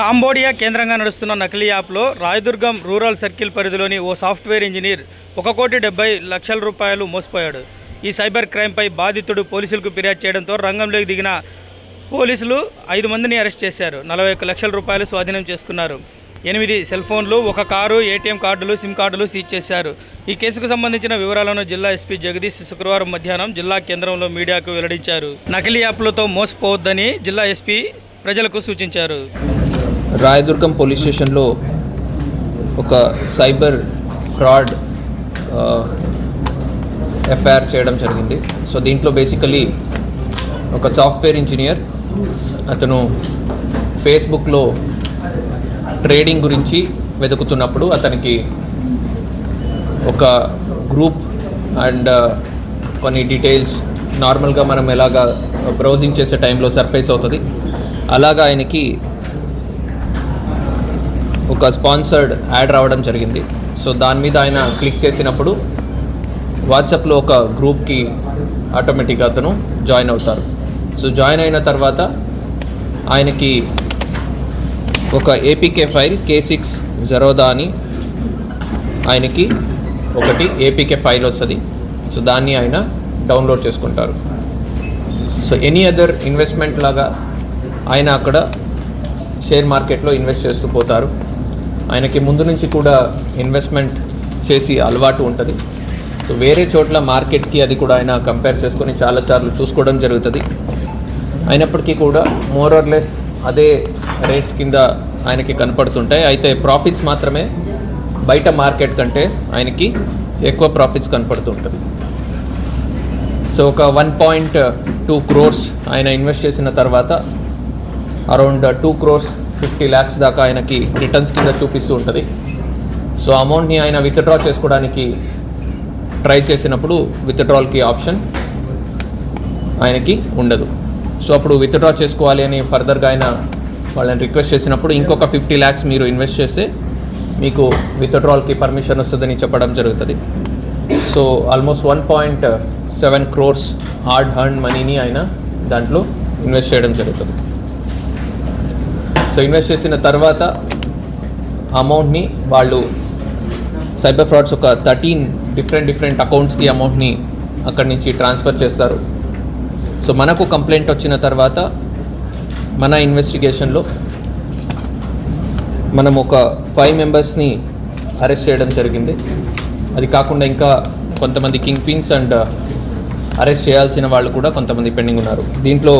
కాంబోడియా కేంద్రంగా నడుస్తున్న నకిలీ యాప్లో రాయదుర్గం రూరల్ సర్కిల్ పరిధిలోని ఓ సాఫ్ట్వేర్ ఇంజనీర్ ఒక కోటి డెబ్బై లక్షల రూపాయలు మోసపోయాడు. ఈ సైబర్ క్రైమ్పై బాధితుడు పోలీసులకు ఫిర్యాదు చేయడంతో రంగంలోకి దిగిన పోలీసులు ఐదు మందిని అరెస్ట్ చేశారు. నలభై ఒక్క లక్షల రూపాయలు స్వాధీనం చేసుకున్నారు. ఎనిమిది సెల్ ఫోన్లు ఒక కారు ఏటీఎం కార్డులు సిమ్ కార్డులు సీజ్ చేశారు. ఈ కేసుకు సంబంధించిన వివరాలను జిల్లా ఎస్పీ జగదీష్ శుక్రవారం మధ్యాహ్నం జిల్లా కేంద్రంలో మీడియాకు వెల్లడించారు. నకిలీ యాప్లతో మోసపోవద్దని జిల్లా ఎస్పీ ప్రజలకు సూచించారు. రాయదుర్గం పోలీస్ స్టేషన్లో ఒక సైబర్ ఫ్రాడ్ ఎఫ్ఐఆర్ చేయడం జరిగింది. సో దీంట్లో బేసికలీ ఒక సాఫ్ట్వేర్ ఇంజనీర్ అతను ఫేస్బుక్లో ట్రేడింగ్ గురించి వెతుకుతున్నప్పుడు అతనికి ఒక గ్రూప్ అండ్ కొన్ని డీటెయిల్స్ నార్మల్గా మనం ఎలాగా బ్రౌజింగ్ చేసే టైంలో సర్ఫేస్ అవుతుంది. అలాగా ఆయనకి ఒక స్పాన్సర్డ్ యాడ్ రావడం జరిగింది. సో దాని మీద ఆయన క్లిక్ చేసినప్పుడు వాట్సాప్లో ఒక గ్రూప్కి ఆటోమేటిక్గా అతను జాయిన్ అవుతారు. సో జాయిన్ అయిన తర్వాత ఆయనకి ఒక APK file K six Zerodha అని ఆయనకి ఒకటి ఏపీకే ఫైల్ వస్తుంది. సో దాన్ని ఆయన డౌన్లోడ్ చేసుకుంటారు. సో ఎనీ అదర్ ఇన్వెస్ట్మెంట్ లాగా ఆయన అక్కడ షేర్ మార్కెట్లో ఇన్వెస్ట్ చేస్తూ పోతారు. ఆయనకి ముందు నుంచి కూడా ఇన్వెస్ట్మెంట్ చేసి అలవాటు ఉంటుంది. సో వేరే చోట్ల మార్కెట్కి అది కూడా ఆయన కంపేర్ చేసుకొని చాలా సార్లు చూసుకోవడం జరుగుతుంది. అయినప్పటికీ కూడా మోర్ ఆర్ లెస్ అదే రేట్స్ కింద ఆయనకి కనపడుతుంటాయి. అయితే ప్రాఫిట్స్ మాత్రమే బయట మార్కెట్ కంటే ఆయనకి ఎక్కువ ప్రాఫిట్స్ కనపడుతుంటుంది. సో ఒక వన్ పాయింట్ టూ క్రోర్స్ ఆయన ఇన్వెస్ట్ చేసిన తర్వాత around two crores fifty lakhs దాకా ఆయనకి రిటర్న్స్ కింద చూపిస్తూ ఉంటుంది. సో అమౌంట్ని ఆయన విత్డ్రా చేసుకోవడానికి ట్రై చేసినప్పుడు విత్డ్రాల్కి ఆప్షన్ ఆయనకి ఉండదు. సో అప్పుడు విత్డ్రా చేసుకోవాలి అని ఫర్దర్గా ఆయన వాళ్ళని రిక్వెస్ట్ చేసినప్పుడు ఇంకొక ఫిఫ్టీ ల్యాక్స్ మీరు ఇన్వెస్ట్ చేస్తే మీకు విత్డ్రాల్కి పర్మిషన్ వస్తుందని చెప్పడం జరుగుతుంది. So almost one point seven crores hard earned మనీని ఆయన దాంట్లో ఇన్వెస్ట్ చేయడం జరుగుతుంది. సో ఇన్వెస్ట్ చేసిన తర్వాత అమౌంట్ని వాళ్ళు సైబర్ ఫ్రాడ్స్ ఒక థర్టీన్ డిఫరెంట్ డిఫరెంట్ అకౌంట్స్కి అమౌంట్ని అక్కడి నుంచి ట్రాన్స్ఫర్ చేస్తారు. సో మనకు కంప్లైంట్ వచ్చిన తర్వాత మన ఇన్వెస్టిగేషన్లో మనం ఒక ఫైవ్ మెంబర్స్ని అరెస్ట్ చేయడం జరిగింది. అది కాకుండా ఇంకా కొంతమంది కింగ్ పిన్స్ అండ్ అరెస్ట్ చేయాల్సిన వాళ్ళు కూడా కొంతమంది పెండింగ్ ఉన్నారు. దీంట్లో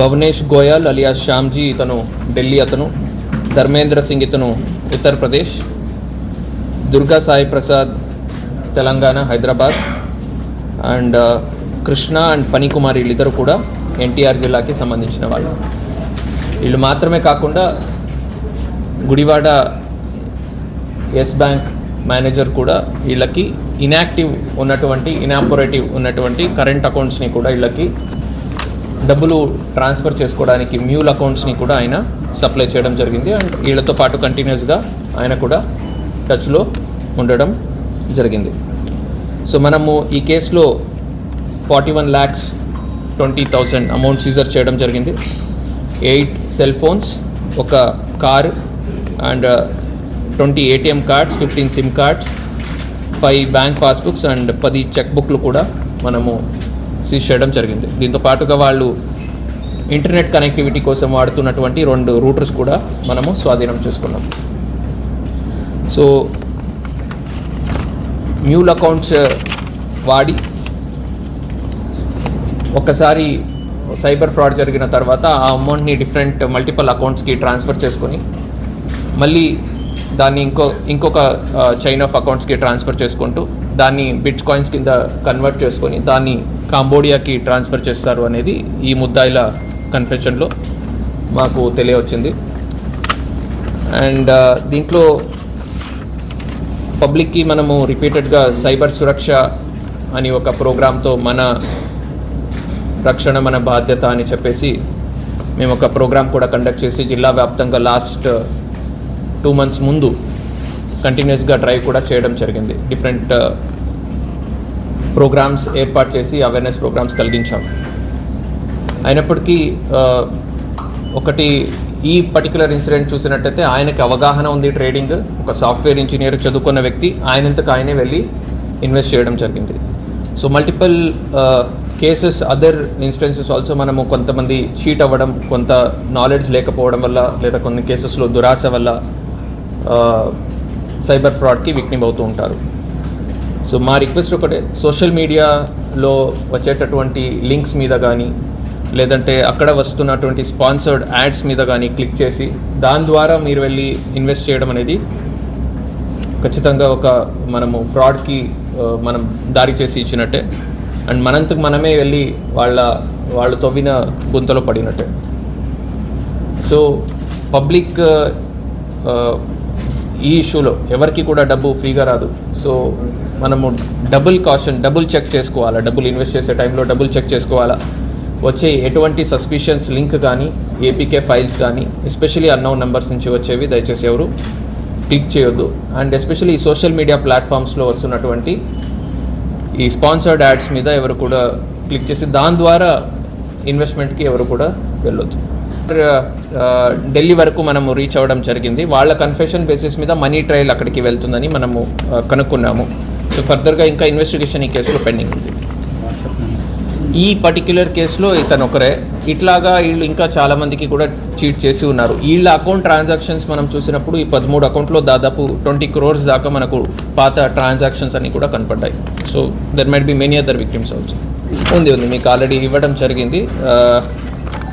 భవనేష్ గోయల్ అలియా శ్యామ్జీ ఇతను ఢిల్లీ అతను ధర్మేంద్ర సింగ్ ఇతను Uttar Pradesh Durga Sai Prasad Telangana Hyderabad and uh, Krishna and Phanikumar వీళ్ళిద్దరు కూడా ఎన్టీఆర్ జిల్లాకి సంబంధించిన వాళ్ళు. వీళ్ళు మాత్రమే కాకుండా గుడివాడ ఎస్ బ్యాంక్ మేనేజర్ కూడా వీళ్ళకి ఇన్యాక్టివ్ ఉన్నటువంటి ఇనాపరేటివ్ ఉన్నటువంటి కరెంట్ అకౌంట్స్ని కూడా వీళ్ళకి డబ్బులు ట్రాన్స్ఫర్ చేసుకోవడానికి మ్యూల్ అకౌంట్స్ని కూడా ఆయన సప్లై చేయడం జరిగింది. అండ్ వీళ్ళతో పాటు కంటిన్యూస్గా ఆయన కూడా టచ్లో ఉండడం జరిగింది. సో మనము ఈ కేసులో forty one lakhs twenty thousand amount seizure చేయడం జరిగింది. ఎయిట్ సెల్ ఫోన్స్ ఒక car and uh, twenty ATM cards fifteen SIM cards five bank passbooks and పది చెక్ బుక్లు కూడా మనము సీజ్ చేయడం జరిగింది. దీంతో పాటుగా వాళ్ళు ఇంటర్నెట్ కనెక్టివిటీ కోసం వాడుతున్నటువంటి రెండు రూటర్స్ కూడా మనము స్వాధీనం చేసుకున్నాం. సో మ్యూల్ అకౌంట్స్ వాడి ఒక్కసారి సైబర్ ఫ్రాడ్ జరిగిన తర్వాత ఆ అమౌంట్ని డిఫరెంట్ మల్టిపల్ అకౌంట్స్కి ట్రాన్స్ఫర్ చేసుకొని మళ్ళీ దాన్ని ఇంకో ఇంకొక చైన్ ఆఫ్ అకౌంట్స్కి ట్రాన్స్ఫర్ చేసుకుంటూ దాన్ని బిట్ కాయిన్స్ కింద కన్వర్ట్ చేసుకొని దాన్ని కాంబోడియాకి ట్రాన్స్ఫర్ చేస్తారు అనేది ఈ ముద్దాయిల కన్ఫెషన్లో మాకు తెలియవచ్చింది. అండ్ uh, దీంట్లో పబ్లిక్కి మనము రిపీటెడ్గా సైబర్ సురక్ష అని ఒక ప్రోగ్రాంతో మన రక్షణ మన బాధ్యత అని చెప్పేసి మేము ఒక ప్రోగ్రామ్ కూడా కండక్ట్ చేసి జిల్లా వ్యాప్తంగా లాస్ట్ టూ మంత్స్ ముందు కంటిన్యూస్గా డ్రైవ్ కూడా చేయడం జరిగింది. డిఫరెంట్ ప్రోగ్రామ్స్ ఏర్పాటు చేసి అవేర్నెస్ ప్రోగ్రామ్స్ కలిగించాం. అయినప్పటికీ ఒకటి ఈ పర్టికులర్ ఇన్సిడెంట్ చూసినట్టయితే ఆయనకి అవగాహన ఉంది ట్రేడింగ్ ఒక సాఫ్ట్వేర్ ఇంజనీర్ చదువుకున్న వ్యక్తి ఆయనంతకు ఆయనే వెళ్ళి ఇన్వెస్ట్ చేయడం జరిగింది. So multiple cases other instances also మనము కొంతమంది చీట్ అవ్వడం కొంత నాలెడ్జ్ లేకపోవడం వల్ల లేదా కొన్ని కేసెస్లో దురాశ వల్ల సైబర్ ఫ్రాడ్కి విక్టిమ్ అవుతూ ఉంటారు. సో మా రిక్వెస్ట్ ఒకటే సోషల్ మీడియాలో వచ్చేటటువంటి లింక్స్ మీద కానీ లేదంటే అక్కడ వస్తున్నటువంటి స్పాన్సర్డ్ యాడ్స్ మీద కానీ క్లిక్ చేసి దాని ద్వారా మీరు వెళ్ళి ఇన్వెస్ట్ చేయడం అనేది ఖచ్చితంగా ఒక మనము ఫ్రాడ్కి మనం దారి చేసి ఇచ్చినట్టే. అండ్ మనంతకు మనమే వెళ్ళి వాళ్ళ వాళ్ళు తవ్విన గుంతలో పడినట్టే. సో పబ్లిక్ ఈ ఇష్యూలో ఎవరికి కూడా డబ్బు ఫ్రీగా రాదు. సో మనము డబుల్ కాషన్ డబుల్ చెక్ చేసుకోవాలా? డబ్బులు ఇన్వెస్ట్ చేసే టైంలో డబుల్ చెక్ చేసుకోవాలా? వచ్చే ఎటువంటి సస్పిషన్స్ లింక్ కానీ ఏపీకే ఫైల్స్ కానీ ఎస్పెషలీ అన్నోన్ నెంబర్స్ నుంచి వచ్చేవి దయచేసి ఎవరు క్లిక్ చేయొద్దు. అండ్ ఎస్పెషల్లీ ఈ సోషల్ మీడియా ప్లాట్ఫామ్స్లో వస్తున్నటువంటి ఈ స్పాన్సర్డ్ యాడ్స్ మీద ఎవరు కూడా క్లిక్ చేసి దాని ద్వారా ఇన్వెస్ట్మెంట్కి ఎవరు కూడా వెళ్ళొద్దు. ఢిల్లీ వరకు మనము రీచ్ అవ్వడం జరిగింది. వాళ్ళ కన్ఫెషన్ బేసిస్ మీద మనీ ట్రయల్ అక్కడికి వెళ్తుందని మనము కనుక్కున్నాము. సో ఫర్దర్గా ఇంకా ఇన్వెస్టిగేషన్ ఈ కేసులో పెండింగ్ ఉంది. ఈ పర్టిక్యులర్ కేసులో ఇతను ఒకరే. ఇట్లాగా వీళ్ళు ఇంకా చాలామందికి కూడా చీట్ చేసి ఉన్నారు. వీళ్ళ అకౌంట్ ట్రాన్సాక్షన్స్ మనం చూసినప్పుడు ఈ పదమూడు అకౌంట్లో దాదాపు ట్వంటీ క్రోర్స్ దాకా మనకు పాత ట్రాన్సాక్షన్స్ అన్నీ కూడా కనపడ్డాయి. So there might be many other victims also ఉంది ఉంది. మీకు ఆల్రెడీ ఇవ్వడం జరిగింది.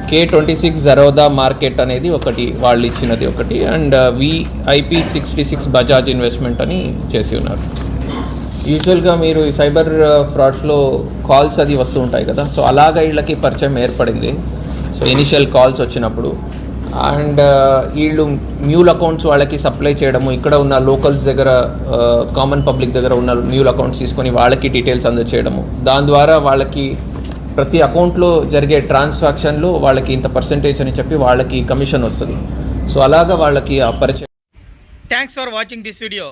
K twenty six Zerodha market అనేది ఒకటి వాళ్ళు ఇచ్చినది ఒకటి. And VIP sixty six Bajaj investment అని చేసి ఉన్నారు. యూజువల్గా మీరు ఈ సైబర్ uh, ఫ్రాడ్స్లో కాల్స్ అది వస్తూ ఉంటాయి కదా. సో అలాగా వీళ్ళకి పరిచయం ఏర్పడింది. సో ఇనిషియల్ కాల్స్ వచ్చినప్పుడు. అండ్ uh, వీళ్ళు మ్యూల్ అకౌంట్స్ వాళ్ళకి సప్లై చేయడము ఇక్కడ ఉన్న లోకల్స్ దగ్గర uh, కామన్ పబ్లిక్ దగ్గర ఉన్న మ్యూల్ అకౌంట్స్ తీసుకొని వాళ్ళకి డీటెయిల్స్ అందజేయడము దాని ద్వారా వాళ్ళకి ప్రతి అకౌంట్లో జరిగే ట్రాన్సాక్షన్లో వాళ్ళకి ఇంత పర్సంటేజ్ అని చెప్పి వాళ్ళకి కమిషన్ వస్తుంది. సో అలాగా వాళ్ళకి ఆ పరిచయం. Thanks for watching this video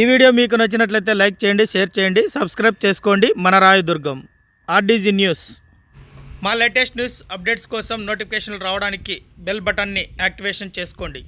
ఈ వీడియో మీకు నచ్చినట్లయితే లైక్ చేయండి షేర్ చేయండి సబ్స్క్రైబ్ చేసుకోండి. మన రాయదుర్గం ఆర్డీజీ న్యూస్. మా లేటెస్ట్ న్యూస్ అప్డేట్స్ కోసం నోటిఫికేషన్లు రావడానికి బెల్ బటన్ని యాక్టివేషన్ చేసుకోండి.